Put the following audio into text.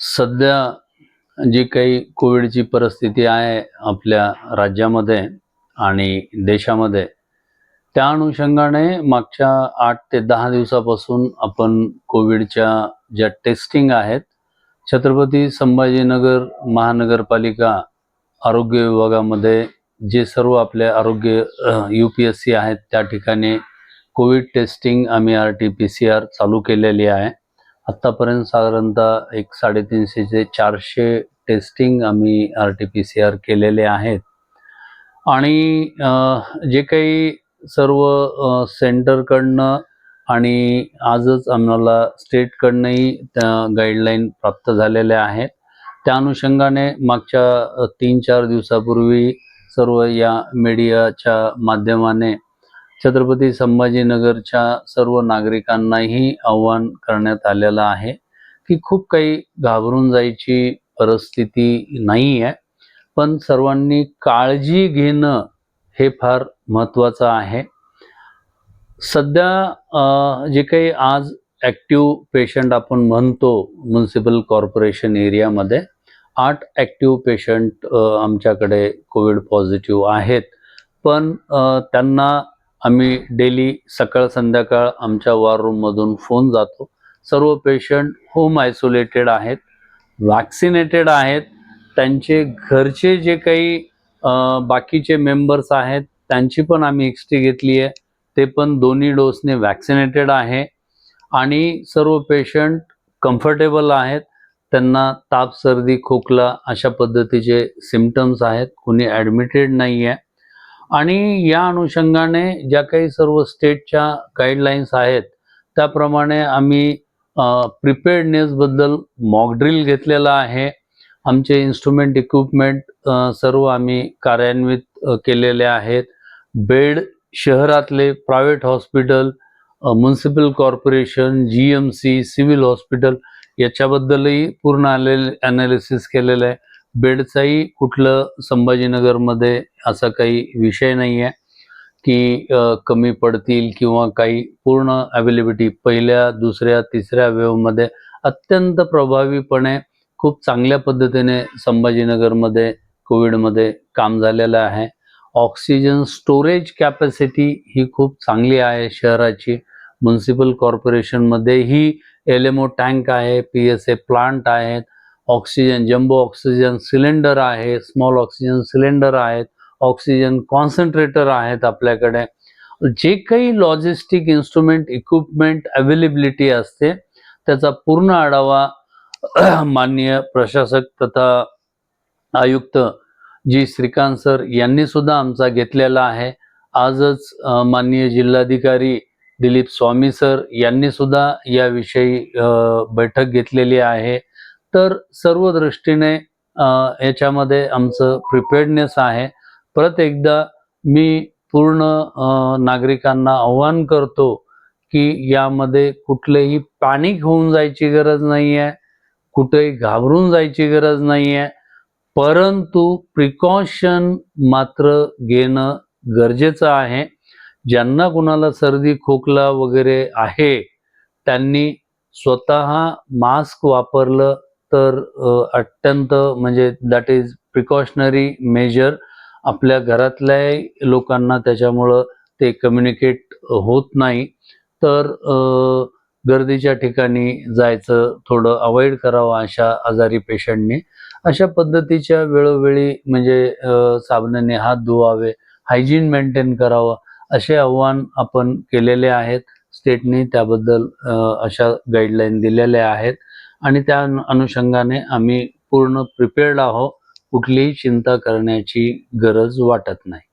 सध्या जी काही कोविडची परिस्थिती आहे आपल्या राज्यामध्ये आणि देशामध्ये त्या अनुषंगाने मागच्या आठ ते दहा दिवसापासून आपण कोविडच्या ज्या टेस्टिंग आहेत छत्रपती संभाजीनगर महानगरपालिका आरोग्य विभागामध्ये जे सर्व आपले आरोग्य यू पी एस सी आहेत त्या ठिकाणी कोविड टेस्टिंग आम्ही R T P C R चालू केलेली आहे. आत्तापर्यंत साधारणतः एक साडेतीनशे ते चारशे टेस्टिंग आम्ही R T P C R केलेले आहेत. आणि जे काही सर्व सेंटरकडनं आणि आजच आम्हाला स्टेटकडनंही त्या गाईडलाईन प्राप्त झालेल्या आहेत. त्या अनुषंगाने मागच्या तीन चार दिवसापूर्वी सर्व या मीडियाच्या माध्यमाने छत्रपती संभाजीनगरच्या सर्व नागरिकांनाही आव्हान करण्यात आलेलं आहे की खूप काही घाबरून जायची परिस्थिती नाही आहे पण सर्वांनी काळजी घेणं हे फार महत्त्वाचं आहे. सध्या जे काही आज ॲक्टिव्ह पेशंट आपण म्हणतो म्युन्सिपल कॉर्पोरेशन एरियामध्ये आठ ॲक्टिव्ह पेशंट आमच्याकडे कोविड पॉझिटिव्ह आहेत. पण त्यांना आम्ही डेली सकाळ संध्याकाळ आमच्या वॉर रूममधून फोन जातो. सर्व पेशंट होम आयसोलेटेड आहेत वॅक्सिनेटेड आहेत. त्यांचे घरचे जे काही बाकीचे मेंबर्स आहेत त्यांची पण आम्ही हिस्ट्री घेतली आहे. ते पण दोन्ही डोसने वॅक्सिनेटेड आहे. आणि सर्व पेशंट कम्फर्टेबल आहेत. त्यांना ताप सर्दी खोकला अशा पद्धतीचे सिमटम्स आहेत. कुणी ॲडमिटेड नाही आहे आणि या अनुषंगाने ज्या काही सर्व स्टेटच्या गाईडलाईन्स आहेत त्याप्रमाणे आम्ही प्रिपेअर्डनेसबद्दल मॉकड्रिल घेतलेला आहे. आमचे इन्स्ट्रुमेंट इक्विपमेंट सर्व आम्ही कार्यान्वित केलेले आहेत. बेड शहरातले private hospital municipal corporation G M C civil hospital याच्याबद्दलही पूर्ण आले ॲनालिसिस केलेलं आहे. बेडचाही कुठलं संभाजीनगरमध्ये असा काही विषय नाही आहे की कमी पडतील किंवा काही पूर्ण अवेलेबिलिटी पहिल्या दुसऱ्या तिसऱ्या वेवमध्ये अत्यंत प्रभावीपणे खूप चांगल्या पद्धतीने संभाजीनगरमध्ये कोविडमध्ये काम झालेलं आहे. ऑक्सिजन स्टोरेज कॅपॅसिटी ही खूप चांगली आहे शहराची. म्युन्सिपल कॉर्पोरेशनमध्येही एल एम ओ टँक आहे पी एस ए प्लांट आहेत. ऑक्सिजन जम्बो ऑक्सिजन सिलेंडर आहे स्मॉल ऑक्सिजन सिलेंडर आहेत ऑक्सिजन कॉन्सन्ट्रेटर आहेत आपल्याकडे. जे काही लॉजिस्टिक इन्स्ट्रुमेंट इक्विपमेंट अवेलेबिलिटी असते त्याचा पूर्ण आढावा माननीय प्रशासक तथा आयुक्त जी श्रीकांत सर यांनी सुद्धा आमचा घेतलेला आहे. आजच माननीय जिल्हाधिकारी दिलीप स्वामी सर यांनी सुद्धा याविषयी बैठक घेतलेली आहे. तर सर्व दृष्टीने याच्यामध्ये आमचं प्रिपेअर्डनेस आहे. परत एकदा मी पूर्ण नागरिकांना आव्हान करतो की यामध्ये कुठलेही पॅनिक होऊन जायची गरज नाही आहे कुठेही घाबरून जायची गरज नाही आहे परंतु प्रिकॉशन मात्र घेणं गरजेचं आहे. ज्यांना कुणाला सर्दी खोकला वगैरे आहे त्यांनी स्वतः मास्क वापरलं तर अत्यंत म्हणजे दॅट इज प्रिकॉशनरी मेजर आपल्या घरातल्या लोकांना त्याच्यामुळं ते कम्युनिकेट होत नाही. तर गर्दीच्या ठिकाणी जायचं थोडं अवॉइड करावं अशा आजारी पेशंटनी. अशा पद्धतीच्या वेळोवेळी म्हणजे साबणाने हात धुवावे हायजीन मेंटेन करावं असे आव्हान आपण केलेले आहेत. स्टेटनी त्याबद्दल अशा गाईडलाईन दिलेल्या आहेत. आणि त्या अनु- अनुषंगाने आम्ही पूर्ण प्रिपेअर्ड आहोत. कुठलीही चिंता करण्याची गरज वाटत नाही.